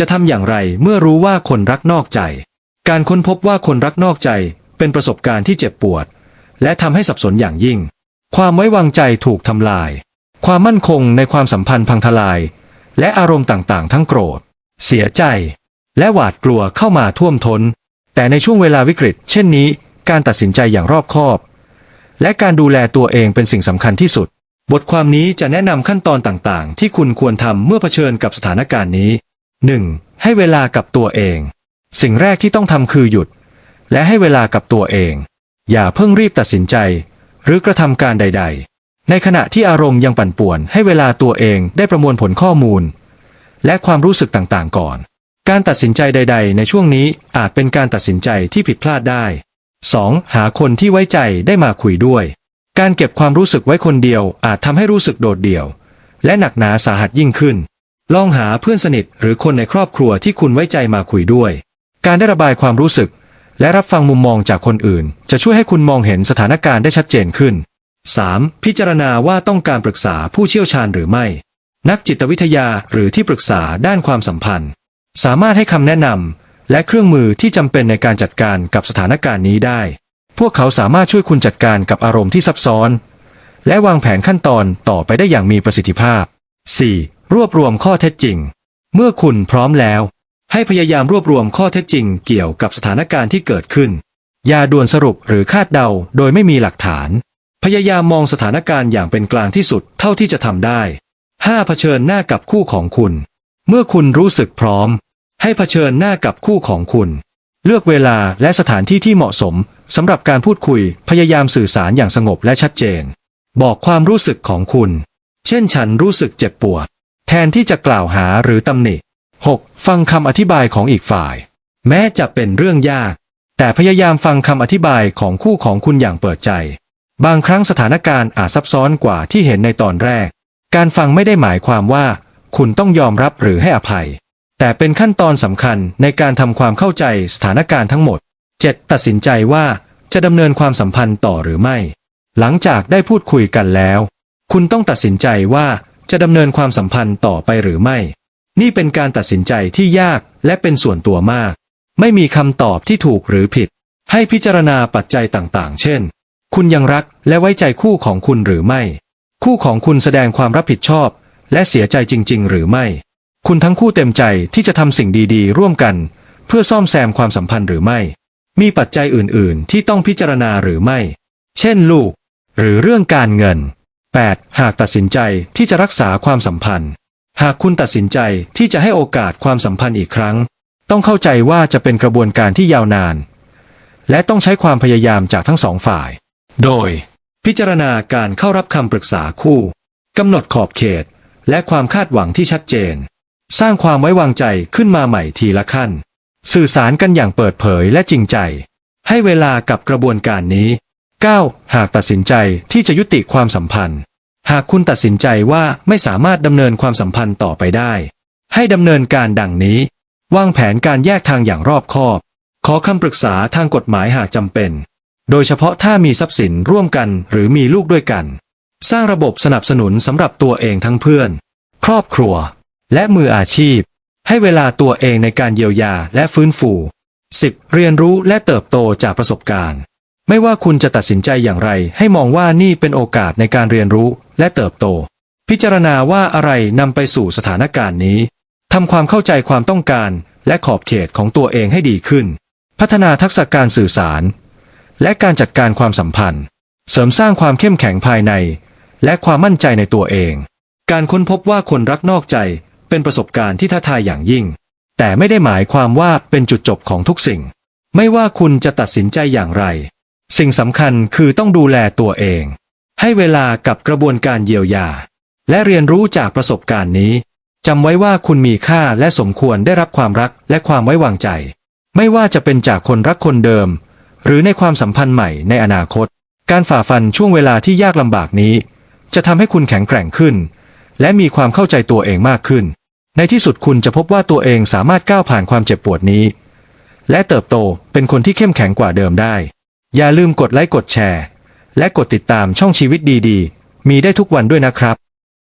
จะทำอย่างไรเมื่อรู้ว่าคนรักนอกใจ การค้นพบว่าคนรักนอกใจเป็นประสบการณ์ที่เจ็บปวด และทำให้สับสนอย่างยิ่ง ความไว้วางใจถูกทำลาย ความมั่นคงในความสัมพันธ์พังทลาย และอารมณ์ต่างๆ ทั้งโกรธ เสียใจ และหวาดกลัวเข้ามาท่วมท้น แต่ในช่วงเวลาวิกฤต เช่นนี้ การตัดสินใจอย่างรอบคอบ และการดูแลตัวเองเป็นสิ่งสำคัญที่สุด บทความนี้จะแนะนำขั้นตอนต่างๆ ที่คุณควรทำเมื่อเผชิญกับสถานการณ์นี้ 1. ให้เวลากับตัวเอง สิ่งแรกที่ต้องทำคือหยุด และให้เวลากับตัวเอง อย่าเพิ่งรีบตัดสินใจ หรือกระทำการใด ๆ ในขณะที่อารมณ์ยังปั่นป่วน ให้เวลาตัวเองได้ประมวลผลข้อมูล และความรู้สึกต่างๆ ก่อน การตัดสินใจใด ๆ ในช่วงนี้อาจเป็นการตัดสินใจที่ผิดพลาดได้ 2. หาคนที่ไว้ใจได้มาคุยด้วย การเก็บความรู้สึกไว้คนเดียวอาจทำให้รู้สึกโดดเดี่ยว และหนักหนาสาหัสยิ่งขึ้น ลองหาเพื่อนสนิทหรือคนในครอบครัวที่คุณไว้ใจมาคุยด้วย การได้ระบายความรู้สึก และรับฟังมุมมองจากคนอื่น จะช่วยให้คุณมองเห็นสถานการณ์ได้ชัดเจนขึ้น 3. พิจารณาว่าต้องการปรึกษาผู้เชี่ยวชาญหรือไม่ นักจิตวิทยาหรือที่ปรึกษาด้านความสัมพันธ์ สามารถให้คำแนะนำและเครื่องมือที่จำเป็นในการจัดการกับสถานการณ์นี้ได้ พวกเขาสามารถช่วยคุณจัดการกับอารมณ์ที่ซับซ้อน และวางแผนขั้นตอนต่อไปได้อย่างมีประสิทธิภาพ 4. รวบรวมข้อเท็จจริง เมื่อคุณพร้อมแล้ว ให้พยายามรวบรวมข้อเท็จจริงเกี่ยวกับสถานการณ์ที่เกิดขึ้น อย่าด่วนสรุปหรือคาดเดาโดยไม่มีหลักฐาน พยายามมองสถานการณ์อย่างเป็นกลางที่สุดเท่าที่จะทำได้ 5. เผชิญหน้ากับคู่ของคุณ เมื่อคุณรู้สึกพร้อม ให้เผชิญหน้ากับคู่ของคุณ เลือกเวลาและสถานที่ที่เหมาะสมสำหรับการพูดคุยพยายามสื่อสารอย่างสงบและชัดเจน บอกความรู้สึกของคุณ เช่นฉันรู้สึกเจ็บปวด แทนที่จะกล่าวหาหรือตำหนิ 6. ฟังคำอธิบายของอีกฝ่าย แม้จะเป็นเรื่องยาก แต่พยายามฟังคำอธิบายของคู่ของคุณอย่างเปิดใจ บางครั้งสถานการณ์อาจซับซ้อนกว่าที่เห็นในตอนแรก การฟังไม่ได้หมายความว่า คุณต้องยอมรับหรือให้อภัย แต่เป็นขั้นตอนสำคัญในการทำความเข้าใจสถานการณ์ทั้งหมด 7. ตัดสินใจว่าจะดำเนินความสัมพันธ์ต่อหรือไม่ หลังจากได้พูดคุยกันแล้ว คุณต้องตัดสินใจว่า จะดำเนินความสัมพันธ์ต่อไปหรือไม่ นี่เป็นการตัดสินใจที่ยากและเป็นส่วนตัวมาก ไม่มีคำตอบที่ถูกหรือผิด ให้พิจารณาปัจจัยต่างๆ เช่น คุณยังรักและไว้ใจคู่ของคุณหรือไม่ คู่ของคุณแสดงความรับผิดชอบ และเสียใจจริง ๆ หรือไม่ คุณทั้งคู่เต็มใจที่จะทำสิ่งดีๆ ร่วมกัน เพื่อซ่อมแซมความสัมพันธ์หรือไม่ มีปัจจัยอื่นๆ ที่ต้องพิจารณาหรือไม่ เช่นลูก หรือเรื่องการเงิน 8. หากตัดสินใจที่จะรักษาความสัมพันธ์ หากคุณตัดสินใจที่จะให้โอกาสความสัมพันธ์อีกครั้ง ต้องเข้าใจว่าจะเป็นกระบวนการที่ยาวนาน และต้องใช้ความพยายามจากทั้งสองฝ่าย โดย พิจารณาการเข้ารับคำปรึกษาคู่กำหนดขอบเขต และความคาดหวังที่ชัดเจน สร้างความไว้วางใจขึ้นมาใหม่ทีละขั้น สื่อสารกันอย่างเปิดเผยและจริงใจ ให้เวลากับกระบวนการนี้ 9. หากตัดสินใจที่จะยุติความสัมพันธ์ หากคุณตัดสินใจว่าไม่สามารถดำเนินความสัมพันธ์ต่อไปได้ ให้ดำเนินการดังนี้ วางแผนการแยกทางอย่างรอบคอบ ขอคำปรึกษาทางกฎหมายหากจำเป็น โดยเฉพาะถ้ามีทรัพย์สินร่วมกันหรือมีลูกด้วยกัน สร้างระบบสนับสนุนสำหรับตัวเองทั้งเพื่อน ครอบครัว และมืออาชีพ ให้เวลาตัวเองในการเยียวยาและฟื้นฟู 10. เรียนรู้และเติบโตจากประสบการณ์ ไม่ว่าคุณจะตัดสินใจอย่างไร ให้มองว่านี่เป็นโอกาสในการเรียนรู้และเติบโต พิจารณาว่าอะไรนำไปสู่สถานการณ์นี้ทำความเข้าใจความต้องการและขอบเขตของตัวเองให้ดีขึ้น พัฒนาทักษะการสื่อสาร และการจัดการความสัมพันธ์ เสริมสร้างความเข้มแข็งภายใน และความมั่นใจในตัวเอง การค้นพบว่าคนรักนอกใจเป็นประสบการณ์ที่ท้าทายอย่างยิ่ง แต่ไม่ได้หมายความว่าเป็นจุดจบของทุกสิ่ง ไม่ว่าคุณจะตัดสินใจอย่างไร สิ่งสำคัญคือต้องดูแลตัวเอง ให้เวลากับกระบวนการเยียวยา และเรียนรู้จากประสบการณ์นี้จำไว้ว่าคุณมีค่าและสมควรได้รับความรักและความไว้วางใจ ไม่ว่าจะเป็นจากคนรักคนเดิม หรือในความสัมพันธ์ใหม่ในอนาคต การฝ่าฟันช่วงเวลาที่ยากลำบากนี้ จะทำให้คุณแข็งแกร่งขึ้น และมีความเข้าใจตัวเองมากขึ้น ในที่สุดคุณจะพบว่าตัวเองสามารถก้าวผ่านความเจ็บปวดนี้ และเติบโตเป็นคนที่เข้มแข็งกว่าเดิมได้ อย่าลืมกดไลค์กดแชร์ และกดติดตามช่องชีวิตดีๆ มีได้ทุกวันด้วยนะครับ